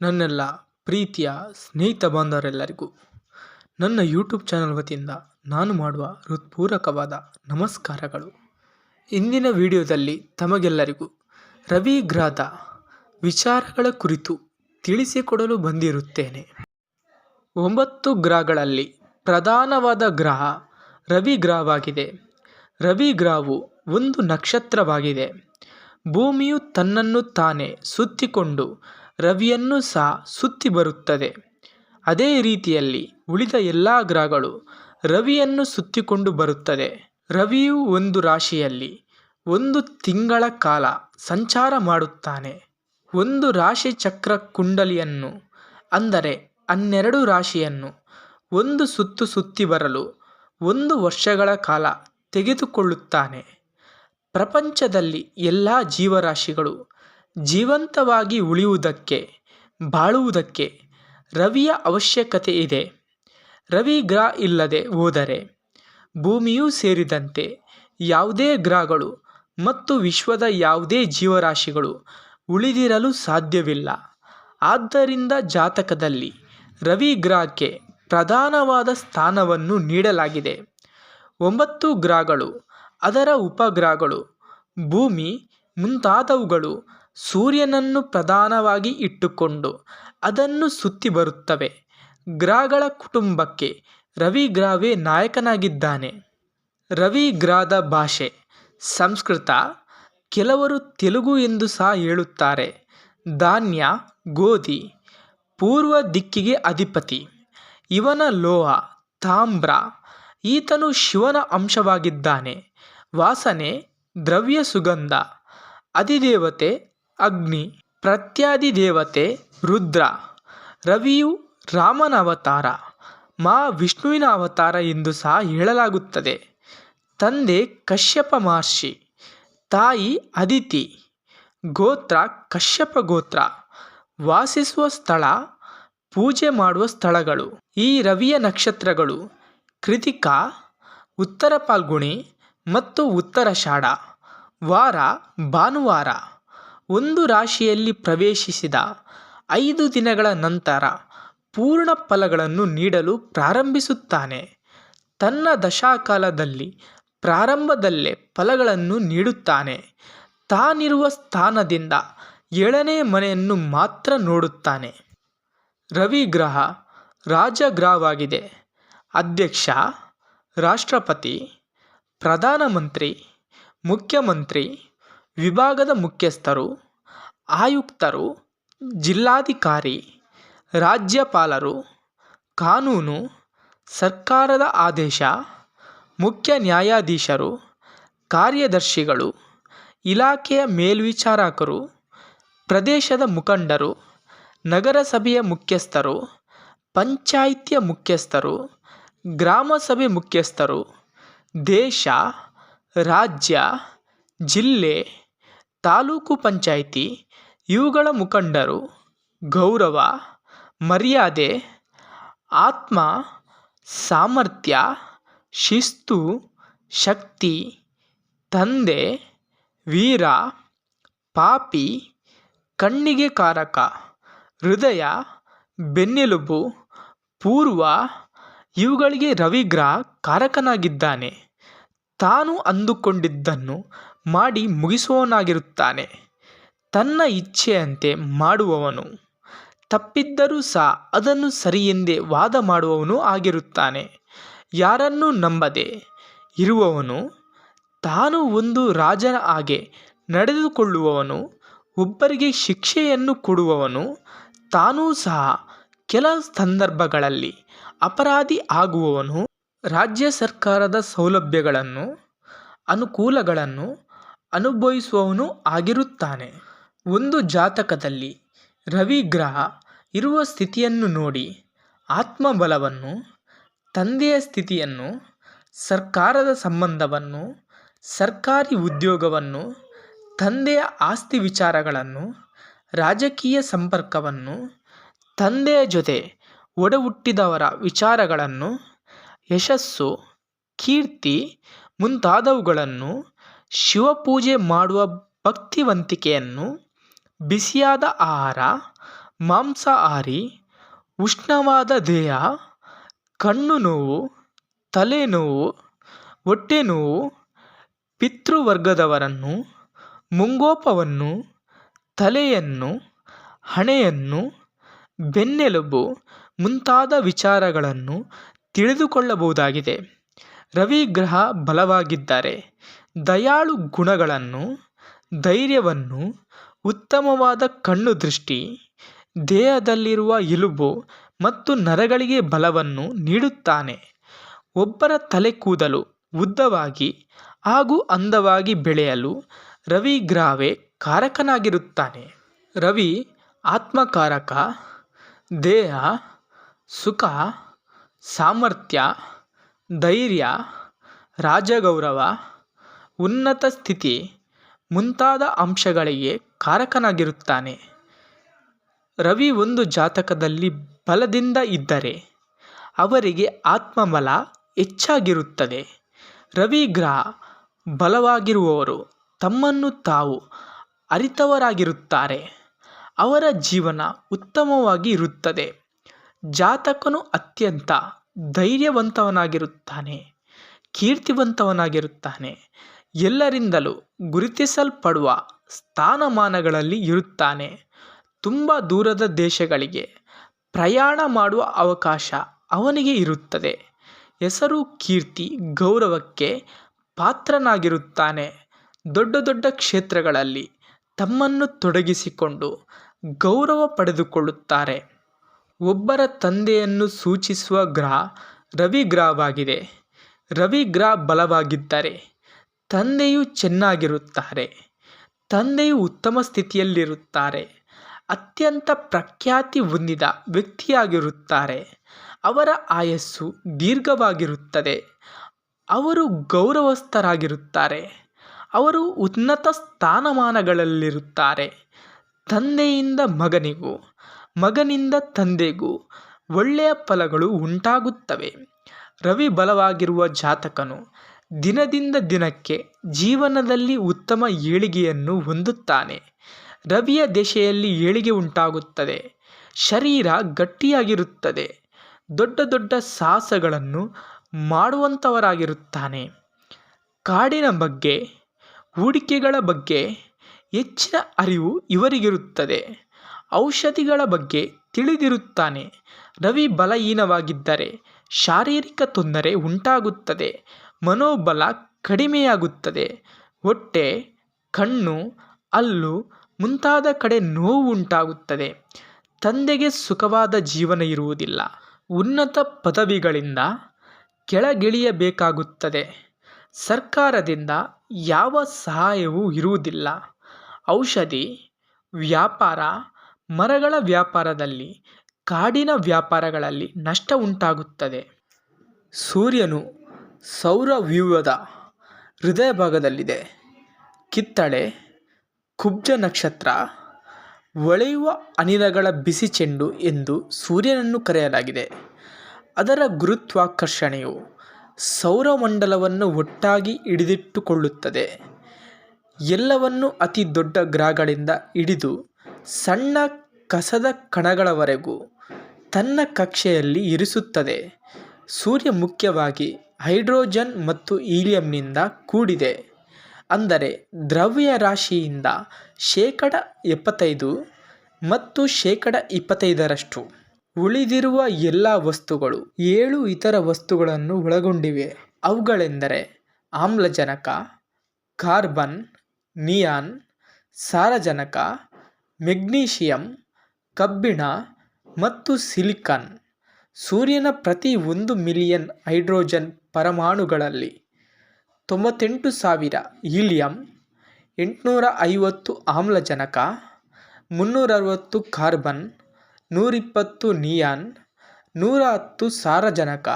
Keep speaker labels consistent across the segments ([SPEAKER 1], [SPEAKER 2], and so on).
[SPEAKER 1] ನನ್ನೆಲ್ಲ ಪ್ರೀತಿಯ ಸ್ನೇಹಿತ ಬಾಂಧವರೆಲ್ಲರಿಗೂ ನನ್ನ ಯೂಟ್ಯೂಬ್ ಚಾನಲ್ ವತಿಯಿಂದ ನಾನು ಮಾಡುವ ಹೃತ್ಪೂರ್ವಕವಾದ ನಮಸ್ಕಾರಗಳು. ಇಂದಿನ ವಿಡಿಯೋದಲ್ಲಿ ತಮಗೆಲ್ಲರಿಗೂ ರವಿ ಗ್ರಹದ ವಿಚಾರಗಳ ಕುರಿತು ತಿಳಿಸಿಕೊಡಲು ಬಂದಿರುತ್ತೇನೆ. ಒಂಬತ್ತು ಗ್ರಹಗಳಲ್ಲಿ ಪ್ರಧಾನವಾದ ಗ್ರಹ ರವಿ ಗ್ರಹವಾಗಿದೆ. ರವಿ ಗ್ರಹವು ಒಂದು ನಕ್ಷತ್ರವಾಗಿದೆ. ಭೂಮಿಯು ತನ್ನನ್ನು ತಾನೇ ಸುತ್ತಿಕೊಂಡು ರವಿಯನ್ನು ಸಹ ಸುತ್ತಿ ಬರುತ್ತದೆ. ಅದೇ ರೀತಿಯಲ್ಲಿ ಉಳಿದ ಎಲ್ಲ ಗ್ರಹಗಳು ರವಿಯನ್ನು ಸುತ್ತಿಕೊಂಡು ಬರುತ್ತದೆ. ರವಿಯು ಒಂದು ರಾಶಿಯಲ್ಲಿ ಒಂದು ತಿಂಗಳ ಕಾಲ ಸಂಚಾರ ಮಾಡುತ್ತಾನೆ. ಒಂದು ರಾಶಿ ಚಕ್ರ ಕುಂಡಲಿಯನ್ನು, ಅಂದರೆ ಹನ್ನೆರಡು ರಾಶಿಯನ್ನು, ಒಂದು ಸುತ್ತು ಸುತ್ತಿ ಬರಲು ಒಂದು ವರ್ಷಗಳ ಕಾಲ ತೆಗೆದುಕೊಳ್ಳುತ್ತಾನೆ. ಪ್ರಪಂಚದಲ್ಲಿ ಎಲ್ಲ ಜೀವರಾಶಿಗಳು ಜೀವಂತವಾಗಿ ಉಳಿಯುವುದಕ್ಕೆ, ಬಾಳುವುದಕ್ಕೆ ರವಿಯ ಅವಶ್ಯಕತೆ ಇದೆ. ರವಿ ಗ್ರಹ ಇಲ್ಲದೆ ಹೋದರೆ ಭೂಮಿಯೂ ಸೇರಿದಂತೆ ಯಾವುದೇ ಗ್ರಹಗಳು ಮತ್ತು ವಿಶ್ವದ ಯಾವುದೇ ಜೀವರಾಶಿಗಳು ಉಳಿದಿರಲು ಸಾಧ್ಯವಿಲ್ಲ. ಆದ್ದರಿಂದ ಜಾತಕದಲ್ಲಿ ರವಿ ಗ್ರಹಕ್ಕೆ ಪ್ರಧಾನವಾದ ಸ್ಥಾನವನ್ನು ನೀಡಲಾಗಿದೆ. ಒಂಬತ್ತು ಗ್ರಹಗಳು, ಅದರ ಉಪಗ್ರಹಗಳು, ಭೂಮಿ ಮುಂತಾದವುಗಳು ಸೂರ್ಯನನ್ನು ಪ್ರಧಾನವಾಗಿ ಇಟ್ಟುಕೊಂಡು ಅದನ್ನು ಸುತ್ತಿ ಬರುತ್ತವೆ. ಗ್ರಹಗಳ ಕುಟುಂಬಕ್ಕೆ ರವಿ ಗ್ರಹವೇ ನಾಯಕನಾಗಿದ್ದಾನೆ. ರವಿ ಗ್ರಹದ ಭಾಷೆ, ಸಂಸ್ಕೃತ, ಕೆಲವರು ತೆಲುಗು ಎಂದು ಸಹ ಹೇಳುತ್ತಾರೆ. ಧಾನ್ಯ, ಗೋಧಿ, ಪೂರ್ವ ದಿಕ್ಕಿಗೆ ಅಧಿಪತಿ. ಇವನ ಲೋಹ, ತಾಮ್ರ, ಈತನು ಶಿವನ ಅಂಶವಾಗಿದ್ದಾನೆ. ವಾಸನೆ, ದ್ರವ್ಯ ಸುಗಂಧ, ಅಧಿದೇವತೆ ಅಗ್ನಿ, ಪ್ರತ್ಯಾದಿ ದೇವತೆ, ರುದ್ರ, ರವಿಯು ರಾಮನ ಅವತಾರ ಮಾ ವಿಷ್ಣುವಿನ ಅವತಾರ ಎಂದು ಸಹ ಹೇಳಲಾಗುತ್ತದೆ. ತಂದೆ ಕಶ್ಯಪ ಮಹರ್ಷಿ, ತಾಯಿ ಅದಿತಿ ಗೋತ್ರ ಕಶ್ಯಪ ಗೋತ್ರ, ವಾಸಿಸುವ ಸ್ಥಳ, ಪೂಜೆ ಮಾಡುವ ಸ್ಥಳಗಳು. ಈ ರವಿಯ ನಕ್ಷತ್ರಗಳು ಕೃತಿಕಾ, ಉತ್ತರ ಪಾಲ್ಗುಣಿ ಮತ್ತು ಉತ್ತರ ಉತ್ತರಾಷಾಢ ವಾರ, ಭಾನುವಾರ. ಒಂದು ರಾಶಿಯಲ್ಲಿ ಪ್ರವೇಶಿಸಿದ ಐದು ದಿನಗಳ ನಂತರ ಪೂರ್ಣ ಫಲಗಳನ್ನು ನೀಡಲು ಪ್ರಾರಂಭಿಸುತ್ತಾನೆ. ತನ್ನ ದಶಾಕಾಲದಲ್ಲಿ ಪ್ರಾರಂಭದಲ್ಲೇ ಫಲಗಳನ್ನು ನೀಡುತ್ತಾನೆ. ತಾನಿರುವ ಸ್ಥಾನದಿಂದ ಏಳನೇ ಮನೆಯನ್ನು ಮಾತ್ರ ನೋಡುತ್ತಾನೆ. ರವಿ ಗ್ರಹ ರಾಜಗ್ರಹವಾಗಿದೆ. ಅಧ್ಯಕ್ಷ, ರಾಷ್ಟ್ರಪತಿ, ಪ್ರಧಾನಮಂತ್ರಿ, ಮುಖ್ಯಮಂತ್ರಿ ವಿಭಾಗದ ಮುಖ್ಯಸ್ಥರು, ಆಯುಕ್ತರು, ಜಿಲ್ಲಾಧಿಕಾರಿ, ರಾಜ್ಯಪಾಲರು, ಕಾನೂನು, ಸರ್ಕಾರದ ಆದೇಶ, ಮುಖ್ಯ ನ್ಯಾಯಾಧೀಶರು, ಕಾರ್ಯದರ್ಶಿಗಳು, ಇಲಾಖೆಯ ಮೇಲ್ವಿಚಾರಕರು, ಪ್ರದೇಶದ ಮುಖಂಡರು, ನಗರಸಭೆಯ ಮುಖ್ಯಸ್ಥರು ಪಂಚಾಯಿತಿಯ ಮುಖ್ಯಸ್ಥರು ಗ್ರಾಮಸಭೆ ಮುಖ್ಯಸ್ಥರು, ದೇಶ, ರಾಜ್ಯ, ಜಿಲ್ಲೆ ತಾಲೂಕು ಪಂಚಾಯಿತಿ ಇವುಗಳ ಮುಖಂಡರು ಗೌರವ, ಮರ್ಯಾದೆ, ಆತ್ಮ, ಸಾಮರ್ಥ್ಯ, ಶಿಸ್ತು, ಶಕ್ತಿ, ತಂದೆ, ವೀರ, ಪಾಪಿ, ಕಣ್ಣಿಗೆ ಕಾರಕ, ಹೃದಯ, ಬೆನ್ನೆಲುಬು, ಪೂರ್ವ ಇವುಗಳಿಗೆ ರವಿಗ್ರಹ ಕಾರಕನಾಗಿದ್ದಾನೆ. ತಾನು ಅಂದುಕೊಂಡಿದ್ದನ್ನು ಮಾಡಿ ಮುಗಿಸುವವನಾಗಿರುತ್ತಾನೆ. ತನ್ನ ಇಚ್ಛೆಯಂತೆ ಮಾಡುವವನು. ತಪ್ಪಿದ್ದರೂ ಸಹ ಅದನ್ನು ಸರಿಯೆಂದೇ ವಾದ ಮಾಡುವವನು ಆಗಿರುತ್ತಾನೆ. ಯಾರನ್ನೂ ನಂಬದೆ ಇರುವವನು ತಾನು ಒಂದು ರಾಜನ ಹಾಗೆ ನಡೆದುಕೊಳ್ಳುವವನು, ಒಬ್ಬರಿಗೆ ಶಿಕ್ಷೆಯನ್ನು ಕೊಡುವವನು, ತಾನೂ ಸಹ ಕೆಲ ಸಂದರ್ಭಗಳಲ್ಲಿ ಅಪರಾಧಿ ಆಗುವವನು. ರಾಜ್ಯ ಸರ್ಕಾರದ ಸೌಲಭ್ಯಗಳನ್ನು, ಅನುಕೂಲಗಳನ್ನು ಅನುಭವಿಸುವವನು ಆಗಿರುತ್ತಾನೆ. ಒಂದು ಜಾತಕದಲ್ಲಿ ರವಿ ಗ್ರಹ ಇರುವ ಸ್ಥಿತಿಯನ್ನು ನೋಡಿ, ಆತ್ಮಬಲವನ್ನು, ತಂದೆಯ ಸ್ಥಿತಿಯನ್ನು, ಸರ್ಕಾರದ ಸಂಬಂಧವನ್ನು, ಸರ್ಕಾರಿ ಉದ್ಯೋಗವನ್ನು, ತಂದೆಯ ಆಸ್ತಿ ವಿಚಾರಗಳನ್ನು, ರಾಜಕೀಯ ಸಂಪರ್ಕವನ್ನು, ತಂದೆಯ ಜೊತೆ ಒಡಹುಟ್ಟಿದವರ ವಿಚಾರಗಳನ್ನು, ಯಶಸ್ಸು, ಕೀರ್ತಿ ಮುಂತಾದವುಗಳನ್ನು ಶಿವಪೂಜೆ ಮಾಡುವ ಭಕ್ತಿವಂತಿಕೆಯನ್ನು ಬಿಸಿಯಾದ ಆಹಾರ, ಮಾಂಸಾಹಾರಿ, ಉಷ್ಣವಾದ ದೇಹ ಕಣ್ಣು ನೋವು ತಲೆನೋವು ಹೊಟ್ಟೆ ನೋವು ಪಿತೃವರ್ಗದವರನ್ನು, ಮುಂಗೋಪವನ್ನು, ತಲೆಯನ್ನು, ಹಣೆಯನ್ನು, ಬೆನ್ನೆಲುಬು ಮುಂತಾದ ವಿಚಾರಗಳನ್ನು ತಿಳಿದುಕೊಳ್ಳಬಹುದಾಗಿದೆ. ರವಿ ಗ್ರಹ ಬಲವಾಗಿದ್ದರೆ. ದಯಾಳು ಗುಣಗಳನ್ನು, ಧೈರ್ಯವನ್ನು, ಉತ್ತಮವಾದ ಕಣ್ಣು ದೃಷ್ಟಿ, ದೇಹದಲ್ಲಿರುವ ಎಲುಬು ಮತ್ತು ನರಗಳಿಗೆ ಬಲವನ್ನು ನೀಡುತ್ತಾನೆ. ಒಬ್ಬರ ತಲೆ ಕೂದಲು ಉದ್ದವಾಗಿ ಹಾಗೂ ಅಂದವಾಗಿ ಬೆಳೆಯಲು ರವಿ ಗ್ರಾವೆ ಕಾರಕನಾಗಿರುತ್ತಾನೆ. ರವಿ ಆತ್ಮಕಾರಕ, ದೇಹ, ಸುಖ, ಸಾಮರ್ಥ್ಯ, ಧೈರ್ಯ, ರಾಜಗೌರವ ಉನ್ನತ ಸ್ಥಿತಿ ಮುಂತಾದ ಅಂಶಗಳಿಗೆ ಕಾರಕನಾಗಿರುತ್ತಾನೆ. ರವಿ ಒಂದು ಜಾತಕದಲ್ಲಿ ಬಲದಿಂದ ಇದ್ದರೆ ಅವರಿಗೆ ಆತ್ಮಬಲ ಹೆಚ್ಚಾಗಿರುತ್ತದೆ. ರವಿ ಗ್ರಹ ಬಲವಾಗಿರುವವರು ತಮ್ಮನ್ನು ತಾವು ಅರಿತವರಾಗಿರುತ್ತಾರೆ. ಅವರ ಜೀವನ ಉತ್ತಮವಾಗಿ ಇರುತ್ತದೆ. ಜಾತಕನು ಅತ್ಯಂತ ಧೈರ್ಯವಂತವನಾಗಿರುತ್ತಾನೆ, ಕೀರ್ತಿವಂತವನಾಗಿರುತ್ತಾನೆ ಎಲ್ಲರಿಂದಲೂ ಗುರುತಿಸಲ್ಪಡುವ ಸ್ಥಾನಮಾನಗಳಲ್ಲಿ ಇರುತ್ತಾನೆ. ತುಂಬ ದೂರದ ದೇಶಗಳಿಗೆ ಪ್ರಯಾಣ ಮಾಡುವ ಅವಕಾಶ ಅವನಿಗೆ ಇರುತ್ತದೆ. ಹೆಸರು ಕೀರ್ತಿ, ಗೌರವಕ್ಕೆ ಪಾತ್ರನಾಗಿರುತ್ತಾನೆ. ದೊಡ್ಡ ದೊಡ್ಡ ಕ್ಷೇತ್ರಗಳಲ್ಲಿ ತಮ್ಮನ್ನು ತೊಡಗಿಸಿಕೊಂಡು ಗೌರವ ಪಡೆದುಕೊಳ್ಳುತ್ತಾರೆ. ಒಬ್ಬರ ತಂದೆಯನ್ನು ಸೂಚಿಸುವ ಗ್ರಹ ರವಿಗ್ರಹವಾಗಿದೆ. ಗ್ರಹವಾಗಿದೆ ರವಿ ಗ್ರಹ ಬಲವಾಗಿದ್ದರೆ ತಂದೆಯು ಚೆನ್ನಾಗಿರುತ್ತಾರೆ, ತಂದೆಯು ಉತ್ತಮ ಸ್ಥಿತಿಯಲ್ಲಿರುತ್ತಾರೆ, ಅತ್ಯಂತ ಪ್ರಖ್ಯಾತಿ ಹೊಂದಿದ ವ್ಯಕ್ತಿಯಾಗಿರುತ್ತಾರೆ, ಅವರ ಆಯಸ್ಸು ದೀರ್ಘವಾಗಿರುತ್ತದೆ, ಅವರು ಗೌರವಸ್ಥರಾಗಿರುತ್ತಾರೆ, ಅವರು ಉನ್ನತ ಸ್ಥಾನಮಾನಗಳಲ್ಲಿರುತ್ತಾರೆ, ತಂದೆಯಿಂದ ಮಗನಿಗೂ, ಮಗನಿಂದ ತಂದೆಗೂ ಒಳ್ಳೆಯ ಫಲಗಳು ಉಂಟಾಗುತ್ತವೆ. ರವಿ ಬಲವಾಗಿರುವ ಜಾತಕನು ದಿನದಿಂದ ದಿನಕ್ಕೆ ಜೀವನದಲ್ಲಿ ಉತ್ತಮ ಏಳಿಗೆಯನ್ನು ಹೊಂದುತ್ತಾನೆ. ರವಿಯ ದೆಸೆಯಲ್ಲಿ ಏಳಿಗೆ ಉಂಟಾಗುತ್ತದೆ. ಶರೀರ ಗಟ್ಟಿಯಾಗಿರುತ್ತದೆ. ದೊಡ್ಡ ದೊಡ್ಡ ಸಾಹಸಗಳನ್ನು ಮಾಡುವಂಥವರಾಗಿರುತ್ತಾನೆ ಕಾಡಿನ ಬಗ್ಗೆ, ಹೂಡಿಕೆಗಳ ಬಗ್ಗೆ, ಹೆಚ್ಚಿನ ಅರಿವು ಇವರಿಗಿರುತ್ತದೆ. ಔಷಧಿಗಳ ಬಗ್ಗೆ ತಿಳಿದಿರುತ್ತಾನೆ. ರವಿ ಬಲಹೀನವಾಗಿದ್ದರೆ ಶಾರೀರಿಕ ತೊಂದರೆ ಉಂಟಾಗುತ್ತದೆ. ಮನೋಬಲ ಕಡಿಮೆಯಾಗುತ್ತದೆ. ಹೊಟ್ಟೆ, ಕಣ್ಣು, ಹಲ್ಲು ಮುಂತಾದ ಕಡೆ ನೋವು ಉಂಟಾಗುತ್ತದೆ. ತಂದೆಗೆ ಸುಖವಾದ ಜೀವನ ಇರುವುದಿಲ್ಲ. ಉನ್ನತ ಪದವಿಗಳಿಂದ ಕೆಳಗಿಳಿಯಬೇಕಾಗುತ್ತದೆ. ಸರ್ಕಾರದಿಂದ ಯಾವ ಸಹಾಯವೂ ಇರುವುದಿಲ್ಲ. ಔಷಧಿ, ವ್ಯಾಪಾರ, ಮರಗಳ ವ್ಯಾಪಾರದಲ್ಲಿ ಕಾಡಿನ ವ್ಯಾಪಾರಗಳಲ್ಲಿ ನಷ್ಟ ಉಂಟಾಗುತ್ತದೆ. ಸೂರ್ಯನು ಸೌರವ್ಯೂಹದ ಹೃದಯ ಭಾಗದಲ್ಲಿದೆ ಕಿತ್ತಳೆ, ಕುಬ್ಜ ನಕ್ಷತ್ರ ಒಳೆಯುವ ಅನಿಲಗಳ ಬಿಸಿ ಚೆಂಡು ಎಂದು ಸೂರ್ಯನನ್ನು ಕರೆಯಲಾಗಿದೆ. ಅದರ ಗುರುತ್ವಾಕರ್ಷಣೆಯು ಸೌರಮಂಡಲವನ್ನು ಒಟ್ಟಾಗಿ ಹಿಡಿದಿಟ್ಟುಕೊಳ್ಳುತ್ತದೆ. ಎಲ್ಲವನ್ನೂ ಅತಿ ದೊಡ್ಡ ಗ್ರಹಗಳಿಂದ ಹಿಡಿದು ಸಣ್ಣ ಕಸದ ಕಣಗಳವರೆಗೂ ತನ್ನ ಕಕ್ಷೆಯಲ್ಲಿ ಇರಿಸುತ್ತದೆ. ಸೂರ್ಯ ಮುಖ್ಯವಾಗಿ ಹೈಡ್ರೋಜನ್ ಮತ್ತು ಹೀಲಿಯಂನಿಂದ ಕೂಡಿದೆ. ಅಂದರೆ ದ್ರವ್ಯರಾಶಿಯಿಂದ ಶೇಕಡ ಎಪ್ಪತ್ತೈದು ಮತ್ತು ಶೇಕಡ ಇಪ್ಪತ್ತೈದರಷ್ಟು ಉಳಿದಿರುವ ಎಲ್ಲ ವಸ್ತುಗಳು ಏಳು ಇತರ ವಸ್ತುಗಳನ್ನು ಒಳಗೊಂಡಿವೆ. ಅವುಗಳೆಂದರೆ ಆಮ್ಲಜನಕ, ಕಾರ್ಬನ್, ನಿಯಾನ್, ಸಾರಜನಕ, ಮೆಗ್ನೀಷಿಯಂ, ಕಬ್ಬಿಣ ಮತ್ತು ಸಿಲಿಕಾನ್. ಸೂರ್ಯನ ಪ್ರತಿ ಒಂದು ಮಿಲಿಯನ್ ಹೈಡ್ರೋಜನ್ ಪರಮಾಣುಗಳಲ್ಲಿ ತೊಂಬತ್ತೆಂಟು ಸಾವಿರ ಹೀಲಿಯಂ ಎಂಟುನೂರ ಐವತ್ತು ಆಮ್ಲಜನಕ, ಮುನ್ನೂರರವತ್ತು ಕಾರ್ಬನ್, ನೂರಿಪ್ಪತ್ತು ನಿಯಾನ್ ನೂರ ಹತ್ತು ಸಾರಜನಕ,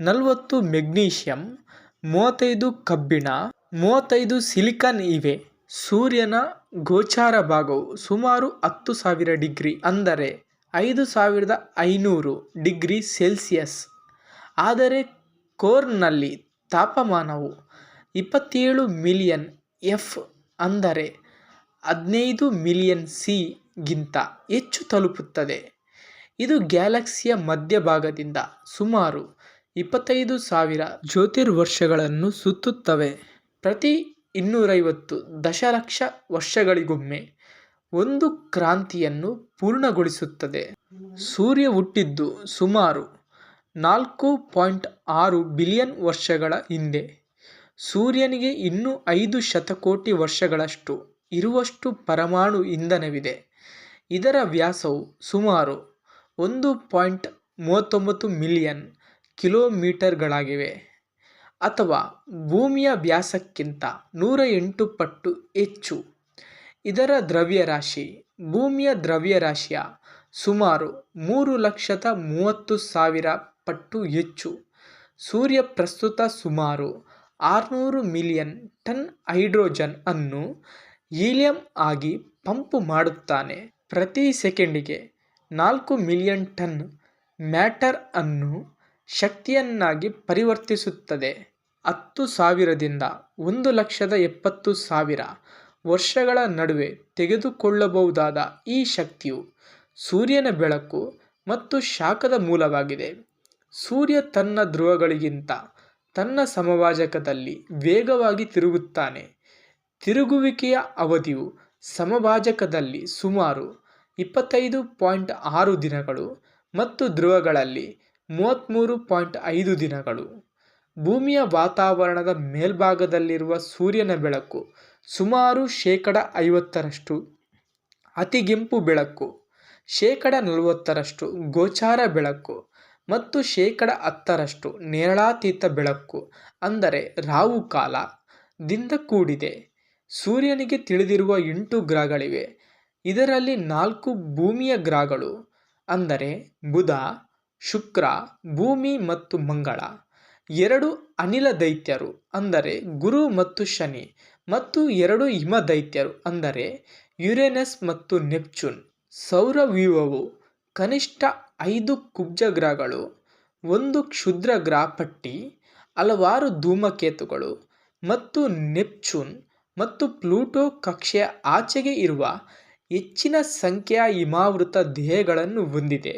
[SPEAKER 1] ನಲವತ್ತು ಮೆಗ್ನೀಷಿಯಂ, ಮೂವತ್ತೈದು ಕಬ್ಬಿಣ, ಮೂವತ್ತೈದು ಸಿಲಿಕಾನ್ ಇವೆ. ಸೂರ್ಯನ ಗೋಚಾರ ಭಾಗವು ಸುಮಾರು ಹತ್ತು ಸಾವಿರ ಡಿಗ್ರಿ ಅಂದರೆ ಐದು ಸಾವಿರದ ಐನೂರು ಡಿಗ್ರಿ ಸೆಲ್ಸಿಯಸ್. ಆದರೆ ಕೋರ್ನಲ್ಲಿ ತಾಪಮಾನವು ಇಪ್ಪತ್ತೇಳು ಮಿಲಿಯನ್ ಎಫ್ ಅಂದರೆ ಹದಿನೈದು ಮಿಲಿಯನ್ ಸಿ ಗಿಂತ ಹೆಚ್ಚು ತಲುಪುತ್ತದೆ. ಇದು ಗ್ಯಾಲಕ್ಸಿಯ ಮಧ್ಯಭಾಗದಿಂದ ಸುಮಾರು ಇಪ್ಪತ್ತೈದು ಸಾವಿರ ಜ್ಯೋತಿರ್ವರ್ಷಗಳನ್ನು ಸುತ್ತುತ್ತವೆ. ಪ್ರತಿ ಇನ್ನೂರೈವತ್ತು ದಶಲಕ್ಷ ವರ್ಷಗಳಿಗೊಮ್ಮೆ ಒಂದು ಕ್ರಾಂತಿಯನ್ನು ಪೂರ್ಣಗೊಳಿಸುತ್ತದೆ. ಸೂರ್ಯ ಹುಟ್ಟಿದ್ದು ಸುಮಾರು ನಾಲ್ಕು ಪಾಯಿಂಟ್ ಆರು ಬಿಲಿಯನ್ ವರ್ಷಗಳ ಹಿಂದೆ. ಸೂರ್ಯನಿಗೆ ಇನ್ನೂ ಐದು ಶತಕೋಟಿ ವರ್ಷಗಳಷ್ಟು ಇರುವಷ್ಟು ಪರಮಾಣು ಇಂಧನವಿದೆ. ಇದರ ವ್ಯಾಸವು ಸುಮಾರು ಒಂದು ಪಾಯಿಂಟ್ ಮೂವತ್ತೊಂಬತ್ತು ಮಿಲಿಯನ್ ಕಿಲೋಮೀಟರ್ಗಳಾಗಿವೆ. ಅಥವಾ ಭೂಮಿಯ ವ್ಯಾಸಕ್ಕಿಂತ ನೂರ ಎಂಟು ಪಟ್ಟು ಹೆಚ್ಚು. ಇದರ ದ್ರವ್ಯರಾಶಿ, ಭೂಮಿಯ ದ್ರವ್ಯರಾಶಿಯ ಸುಮಾರು ಮೂರು ಲಕ್ಷದ ಮೂವತ್ತು ಸಾವಿರ ಪಟ್ಟು ಹೆಚ್ಚು. ಸೂರ್ಯ ಪ್ರಸ್ತುತ ಸುಮಾರು ಆರುನೂರು ಮಿಲಿಯನ್ ಟನ್ ಹೈಡ್ರೋಜನ್ ಅನ್ನು ಹೀಲಿಯಂ ಆಗಿ ಪಂಪ್ ಮಾಡುತ್ತಾನೆ. ಪ್ರತಿ ಸೆಕೆಂಡಿಗೆ ನಾಲ್ಕು ಮಿಲಿಯನ್ ಟನ್ ಮ್ಯಾಟರ್ ಅನ್ನು ಶಕ್ತಿಯನ್ನಾಗಿ ಪರಿವರ್ತಿಸುತ್ತದೆ. ಹತ್ತು ಸಾವಿರದಿಂದ ಒಂದು ಲಕ್ಷದ ಎಪ್ಪತ್ತು ಸಾವಿರ ವರ್ಷಗಳ ನಡುವೆ ತೆಗೆದುಕೊಳ್ಳಬಹುದಾದ ಈ ಶಕ್ತಿಯು ಸೂರ್ಯನ ಬೆಳಕು ಮತ್ತು ಶಾಖದ ಮೂಲವಾಗಿದೆ. ಸೂರ್ಯ ತನ್ನ ಧ್ರುವಗಳಿಗಿಂತ ತನ್ನ ಸಮಭಾಜಕದಲ್ಲಿ ವೇಗವಾಗಿ ತಿರುಗುತ್ತಾನೆ. ತಿರುಗುವಿಕೆಯ ಅವಧಿಯು ಸಮಭಾಜಕದಲ್ಲಿ ಸುಮಾರು ಇಪ್ಪತ್ತೈದು ಪಾಯಿಂಟ್ ಆರು ದಿನಗಳು ಮತ್ತು ಧ್ರುವಗಳಲ್ಲಿ ಮೂವತ್ತ್ಮೂರು ಪಾಯಿಂಟ್ ಐದು ದಿನಗಳು. ಭೂಮಿಯ ವಾತಾವರಣದ ಮೇಲ್ಭಾಗದಲ್ಲಿರುವ ಸೂರ್ಯನ ಬೆಳಕು ಸುಮಾರು ಶೇಕಡ ಐವತ್ತರಷ್ಟು. ಅತಿಗೆಂಪು ಬೆಳಕು, ಶೇಕಡ ನಲವತ್ತರಷ್ಟು ಗೋಚಾರ ಬೆಳಕು ಮತ್ತು ಶೇಕಡ ಹತ್ತರಷ್ಟು ನೇರಳಾತೀತ ಬೆಳಕು ಅಂದರೆ ರಾಹುಕಾಲದಿಂದ ಕೂಡಿದೆ. ಸೂರ್ಯನಿಗೆ ತಿಳಿದಿರುವ ಎಂಟು ಗ್ರಹಗಳಿವೆ. ಇದರಲ್ಲಿ ನಾಲ್ಕು ಭೂಮಿಯ ಗ್ರಹಗಳು ಅಂದರೆ ಬುಧ, ಶುಕ್ರ, ಭೂಮಿ ಮತ್ತು ಮಂಗಳ. ಎರಡು ಅನಿಲ ದೈತ್ಯರು ಅಂದರೆ ಗುರು ಮತ್ತು ಶನಿ. ಮತ್ತು ಎರಡು ಹಿಮ ದೈತ್ಯರು ಅಂದರೆ ಯುರೇನಸ್ ಮತ್ತು ನೆಪ್ಚೂನ್, ಸೌರವ್ಯೂಹವು ಕನಿಷ್ಠ ಐದು ಕುಬ್ಜ ಗ್ರಹಗಳು ಒಂದು ಕ್ಷುದ್ರ ಗ್ರಹ ಪಟ್ಟಿ ಹಲವಾರು ಧೂಮಕೇತುಗಳು ಮತ್ತು ನೆಪ್ಚೂನ್ ಮತ್ತು ಪ್ಲೂಟೋ ಕಕ್ಷೆಯ ಆಚೆಗೆ ಇರುವ ಹೆಚ್ಚಿನ ಸಂಖ್ಯೆಯ ಹಿಮಾವೃತ ದೇಹಗಳನ್ನು ಹೊಂದಿದೆ.